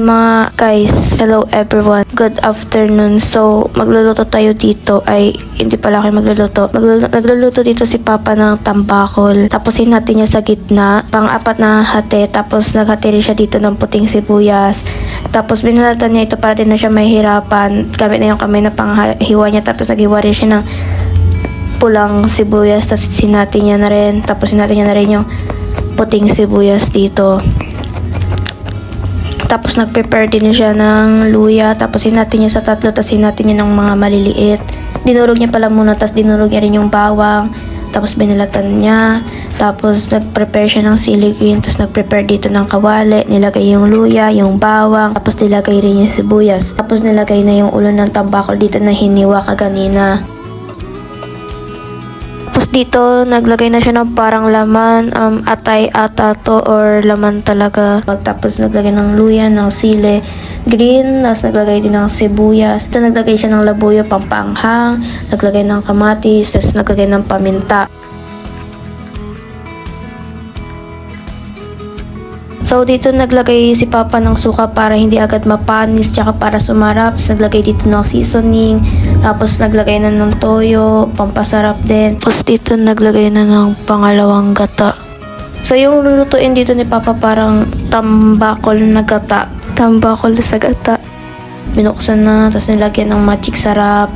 Hi mga guys, hello everyone, good afternoon. So, magluluto tayo dito ay hindi pala kayo magluluto. Magluluto, nagluluto dito si Papa ng tambakol. Tapos natin niya sa gitna, pang-apat na hati. Tapos naghati rin siya dito ng puting sibuyas. Tapos binalatan niya ito para din na siya mahihirapan. Gamit na yung kamay na panghiwa niya. Tapos naghiwa rin siya ng pulang sibuyas. Tapos sinati niya na rin. Tapos sinati niya na rin yung puting sibuyas dito. Tapos nag-prepare din siya ng luya. Tapos sinati niya sa tatlo. Tapos sinati niya ng mga maliliit. Dinurog niya pala muna. Tapos dinurog niya rin yung bawang. Tapos binalatan niya. Tapos nag-prepare siya ng sili green. Tapos nag-prepare dito ng kawali. Nilagay yung luya, yung bawang. Tapos nilagay rin yung sibuyas. Tapos nilagay na yung ulo ng tambakol dito na hiniwa kaganina. Tapos dito, naglagay na siya ng parang laman, um, atay ata to or laman talaga. Tapos naglagay ng luya, ng sile, green, tapos naglagay din ng sibuyas. Tapos naglagay siya ng labuyo, pampanghang, naglagay ng kamatis, tapos naglagay ng paminta. So dito naglagay si Papa ng suka para hindi agad mapanis tsaka para sumarap. Tapos naglagay dito ng seasoning. Tapos naglagay na ng toyo, pampasarap din. Tapos dito naglagay na ng pangalawang gata. So yung lulutuin dito ni Papa parang tambakol na gata. Tambakol sa gata. Binuksan na, tapos nilagyan ng magic sarap.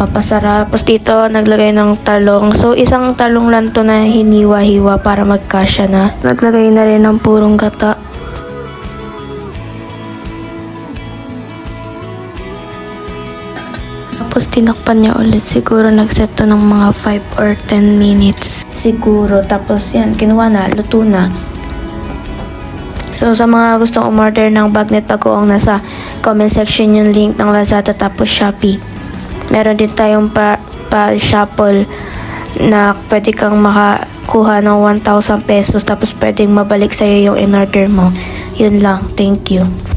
Papasarap. Tapos dito, naglagay ng talong. So, isang talong lang to na hiniwa-hiwa para magkasya na. Naglagay na rin ng purong gata. Tapos tinakpan niya ulit. Siguro nagset to ng mga 5 or 10 minutes. Siguro. Tapos yan, kinuha na. Luto na. So, sa mga gustong umorder ng bagnet pag-uong nasa comment section yung link ng Lazada tapos Shopee. Meron din tayong pa, pa shuffle na pwede kang makakuha ng 1,000 pesos tapos pwedeng mabalik sa'yo yung in-order mo. Yun lang. Thank you.